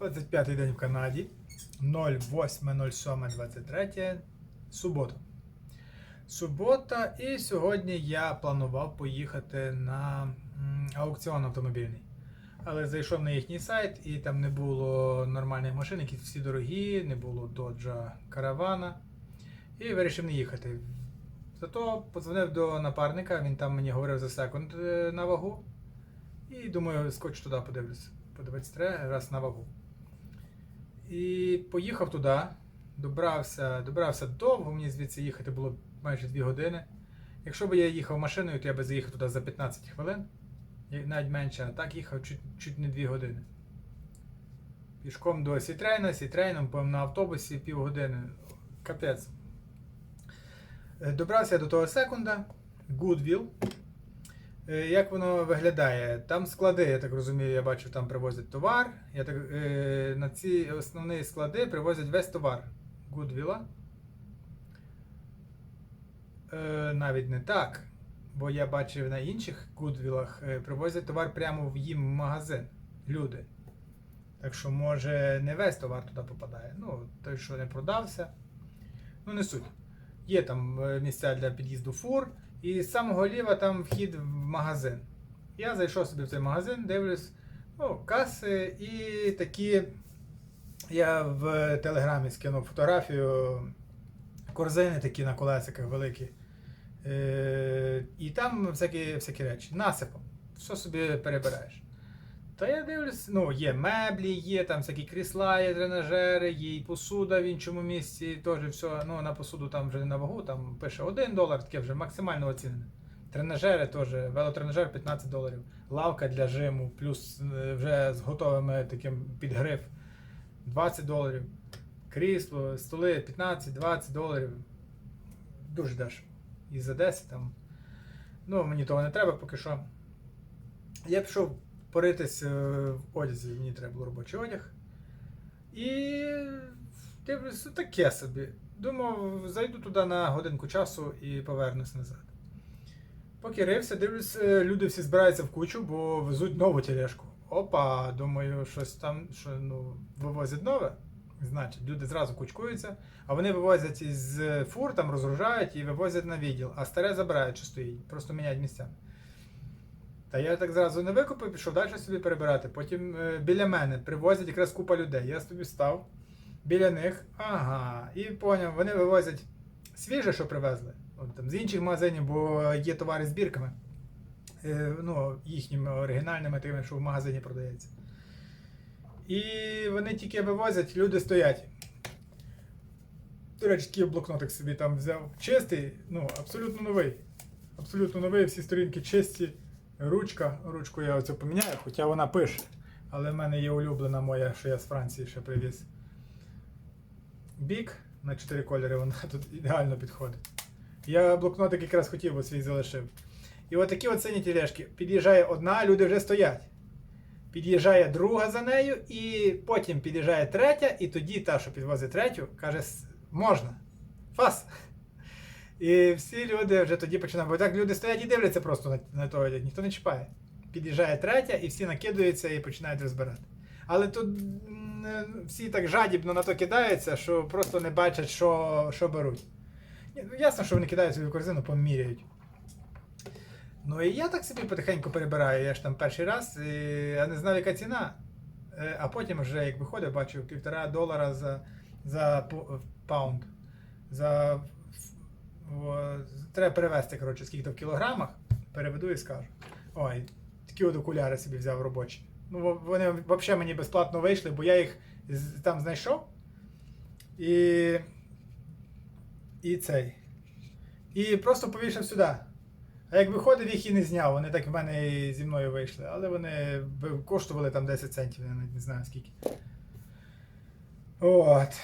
25-й день в Канаді. 08.07.23. Субота. Субота, і сьогодні я планував поїхати на аукціон автомобільний. Але зайшов на їхній сайт і там не було нормальних машин, які всі дорогі, не було доджа каравана. І вирішив не їхати. Зато подзвонив до напарника, він там мені говорив за секунд е, на вагу. І думаю, скочу туди подивлюся. Подивитися раз на вагу. І поїхав туди, добрався, добрався довго, мені звідси їхати було майже 2 години. Якщо б я їхав машиною, то я би заїхав туди за 15 хвилин, навіть менше, а так їхав чуть, чуть не 2 години. Пішком до Сітрейна, Сітрейном, на автобусі півгодини. Капець. Е, Добрався я до того секунда, Goodwill. Е, Як воно виглядає? Там склади, я так розумію, я бачу, там привозять товар. Я так, е, на ці основні склади привозять весь товар Goodwill. Е, навіть не так. Бо я бачив на інших Goodwill е, привозять товар прямо в їм в магазин. Люди. Так що, може, не весь товар туди попадає. Ну, той, що не продався. Ну, не суть. Є там е, місця для під'їзду фур, і з самого ліва там вхід в магазин. Я зайшов собі в цей магазин, дивлюсь, ну, каси і такі. Я в телеграмі скинув фотографію корзини такі на колесиках великі. Е, і там всякі, всякі речі. Насипом. Що собі перебираєш. Та я дивлюсь, ну, є меблі, є там всякі крісла, є тренажери, є і посуда в іншому місці. Теж все, ну, на посуду там вже не на вагу, там пише 1 долар, таке вже максимально оцінене. Тренажери теж, велотренажер 15 доларів. Лавка для жиму, плюс е, вже з готовими таким підгриф 20 доларів. Крісло, столи 15-20 доларів. Дуже дешево. І за 10 там. Ну, мені того не треба поки що. Я пішов поритись е, в одязі, мені треба було робочий одяг. І дивлюсь, ну, таке собі. Думав, зайду туди на годинку часу і повернусь назад. Поки рився, дивлюсь, е, люди всі збираються в кучу, бо везуть нову тележку. Опа, думаю, щось там, що ну, вивозять нове. Значить, люди зразу кучкуються, а вони вивозять із фур, там розгружають і вивозять на відділ, а старе забирають, що стоїть, просто міняють місцями. Та я так зразу не викупив, пішов далі собі перебирати. Потім е, біля мене привозять якраз купа людей. Я собі став біля них, ага, і поняв, вони вивозять свіже, що привезли. От, там, з інших магазинів, бо є товари з бірками. Е, ну, їхніми оригінальними, тими, що в магазині продається. І вони тільки вивозять, люди стоять. До речі, такий блокнотик собі там взяв. Чистий, ну, абсолютно новий. Абсолютно новий, всі сторінки чисті. Ручка, ручку я оцю поміняю, хоча вона пише. Але в мене є улюблена моя, що я з Франції ще привіз. Бік на 4 кольори, вона тут ідеально підходить. Я блокнотик якраз хотів, бо свій залишив. І от такі от сині тележки. Під'їжджає одна, люди вже стоять. Під'їжджає друга за нею, і потім під'їжджає третя, і тоді та, що підвозить третю, каже, можна. Фас. І всі люди вже тоді починають. Бо так люди стоять і дивляться просто на, на той ніхто не чіпає. Під'їжджає третя, і всі накидаються і починають розбирати. Але тут е, всі так жадібно на то кидаються, що просто не бачать, що, що беруть. Ні, ну, ясно, що вони кидають в корзину, поміряють. Ну і я так собі потихеньку перебираю. Я ж там перший раз, і я не знав, яка ціна. Е, А потім вже як виходив, бачив півтора долара за, за паунд. За, треба перевести, коротше, скільки то в кілограмах. Переведу і скажу. Ой, такі от окуляри собі взяв робочі. Ну, вони взагалі мені безплатно вийшли, бо я їх там знайшов. І. І цей. І просто повішав сюди. А як виходив, їх і не зняв, вони так в мене зі мною вийшли. Але вони коштували там 10 центів, я навіть не знаю скільки. От.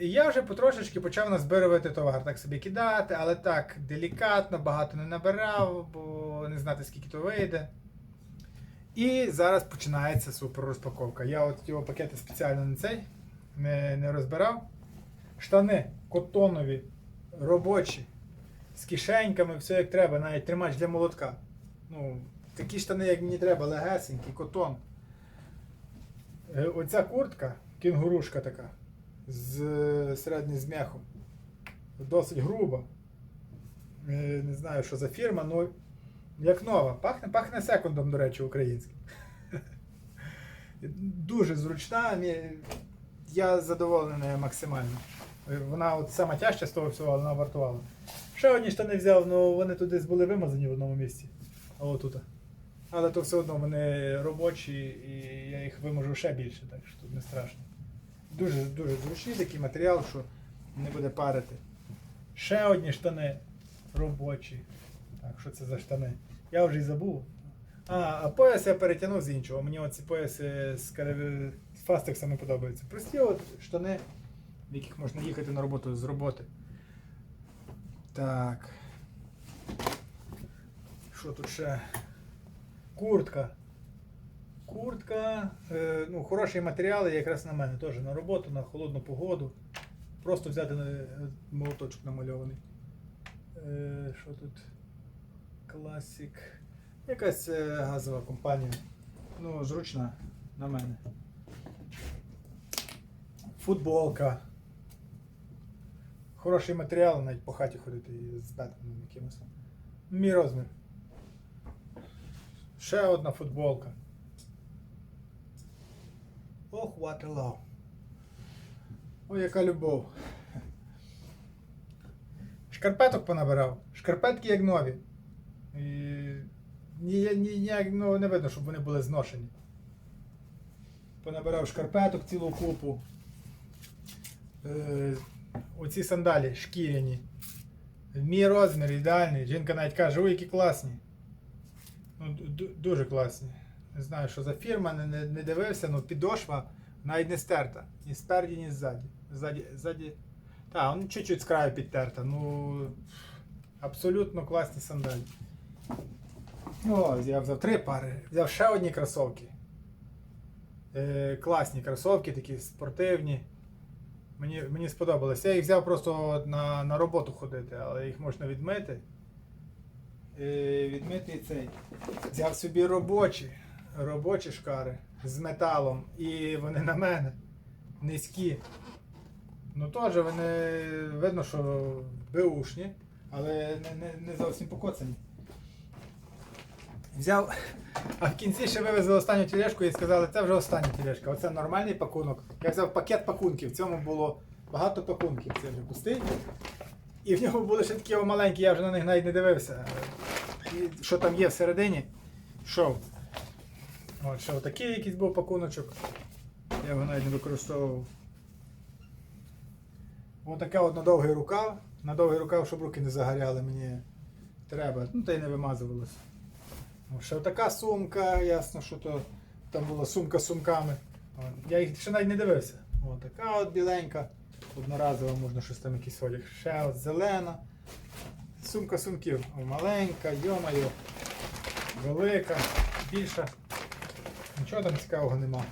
І я вже потрошечки почав назбирувати товар, так собі кидати, але так, делікатно, багато не набирав, бо не знати, скільки то вийде. І зараз починається супер розпаковка. Я от його пакети спеціально не цей не, не розбирав. Штани котонові, робочі, з кишеньками, все як треба, навіть тримач для молотка. Ну, такі штани, як мені треба, легесенькі, котон. Е, Оця куртка, кінгурушка така, з е, середнім зміхом. Досить груба. Е, Не знаю, що за фірма, але як нова. Пахне, пахне секундом, до речі, українським. Дуже зручна. Я задоволений максимально. Вона от сама тяжча з того всього, але вона вартувала. Ще одні штани взяв, але вони туди були вимазані в одному місці. А отут. Але то все одно вони робочі і я їх виможу ще більше, так що тут не страшно. Дуже дуже зручний такий матеріал, що не буде парити. Ще одні штани робочі. Так, що це за штани? Я вже й забув. А, а пояс я перетягнув з іншого. Мені оці пояси з, фастексами подобаються. Прості от штани, в яких можна їхати на роботу з роботи. Так. Що тут ще? Куртка. Куртка, е, ну, хороший матеріал якраз на мене теж на роботу, на холодну погоду. Просто взяти е, молоточок намальований. Е, що тут? Класік. Якась газова компанія. Ну, зручна на мене. Футболка. Хороший матеріал, навіть по хаті ходити з Бетменом якимось. Мій розмір. Ще одна футболка. Ох, what a love. Ой, яка любов. Шкарпеток понабирав. Шкарпетки як нові. І ні, ні, ніяк ну, не видно, щоб вони були зношені. Понабирав шкарпеток цілу купу. Е, оці сандалі шкіряні. Мій розмір ідеальний. Жінка навіть каже, ой, які класні. Ну, дуже класні. Не знаю, що за фірма, не, не, не дивився, але підошва навіть не стерта. Ні спереді, ні ззаді. Ззаді, ззаді. Так, ну чуть-чуть з краю підтерта. Ну абсолютно класні сандалі. О, я взяв три пари. Взяв ще одні кросовки. Е, класні кросовки, такі спортивні. Мені, мені сподобалося. Я їх взяв просто на, на роботу ходити, але їх можна відмити. Е, відмити цей. Взяв собі робочі, робочі шкари з металом. І вони на мене. Низькі. Ну теж вони видно, що беушні, але не, не, не зовсім покоцані. Взяв, а в кінці ще вивезли останню тележку і сказали, це вже остання тележка. Оце нормальний пакунок. Я взяв пакет пакунків, в цьому було багато пакунків. Це вже пустий. І в ньому були ще такі маленькі, я вже на них навіть не дивився. Що там є всередині? Шов. От, ще отакий якийсь був пакуночок. Я його навіть не використовував. Отаке от на довгий рукав. На довгий рукав, щоб руки не загоряли, мені треба. Ну та й не вимазувалося. О, Ще така сумка, ясно, що то там була сумка з сумками. От. Я їх ще навіть не дивився. О, така от біленька. Одноразова можна щось там якийсь одяг. Ще от зелена. Сумка сумків. Маленька, йомайо. Велика, більша. Нічого там цікавого нема.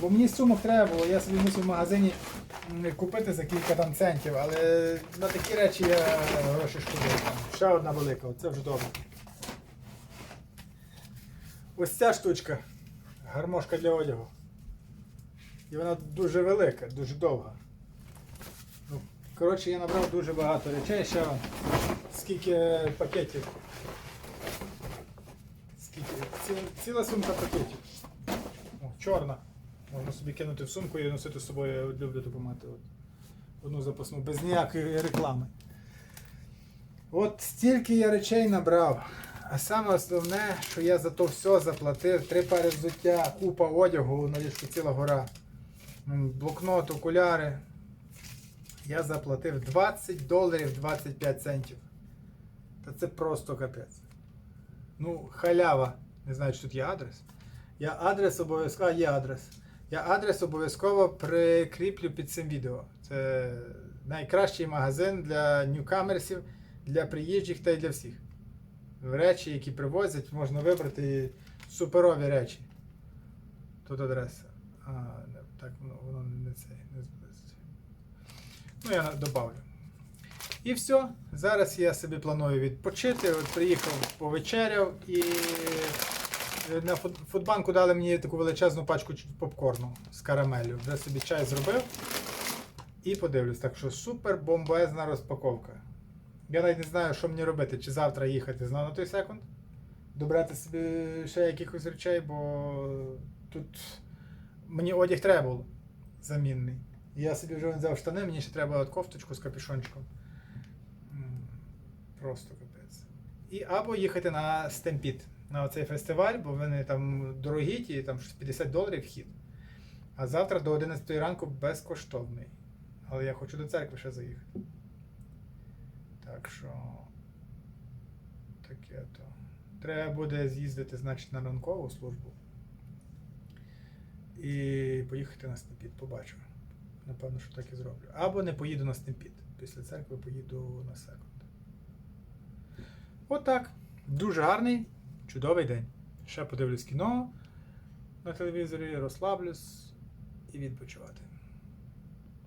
Бо мені сумок треба було, я собі мусив в магазині купити за кілька там центів, але на такі речі я гроші шкодую. Ще одна велика, це вже добре. Ось ця штучка. Гармошка для одягу. І вона дуже велика, дуже довга. Ну, коротше, я набрав дуже багато речей, ще скільки пакетів. Ціла сумка пакетів. О, чорна. Можна собі кинути в сумку і носити з собою. Я люблю таку мати. От. Одну запасну, без ніякої реклами. От стільки я речей набрав. А саме основне, що я за то все заплатив. Три пари взуття, купа одягу, на ліжку ціла гора. Блокнот, окуляри. Я заплатив 20 доларів 25 центів. Та це просто капець. Ну, халява. Не знаю, чи тут є адрес. Я адрес обов'язково. Є адрес. Я адрес обов'язково прикріплю під цим відео. Це найкращий магазин для ньюкамерсів, для приїжджих та й для всіх. Речі, які привозять, можна вибрати суперові речі. Тут адреса. А, так, ну, воно не це, не. Ну, я добавлю. І все. Зараз я собі планую відпочити. От приїхав, повечеряв і Е, На фут- фудбанку дали мені таку величезну пачку попкорну з карамеллю. Вже собі чай зробив. І подивлюсь. Так що супер бомбезна розпаковка. Я навіть не знаю, що мені робити, чи завтра їхати знову на той секунд. Добрати собі ще якихось речей, бо тут мені одяг треба було замінний. Я собі вже взяв штани, мені ще треба от кофточку з капюшончиком. Просто капець. І або їхати на Стемпіт, на цей фестиваль, бо вони там дорогі, ті, там 50 доларів вхід. А завтра до 11 ранку безкоштовний. Але я хочу до церкви ще заїхати. Так що. Таке то. Треба буде з'їздити, значить, на ранкову службу. І поїхати на Стемпіт, побачу. Напевно, що так і зроблю. Або не поїду на Стемпіт. Після церкви поїду на секунд. Отак. Дуже гарний, чудовий день. Ще подивлюсь кіно на телевізорі, розслаблюсь і відпочивати.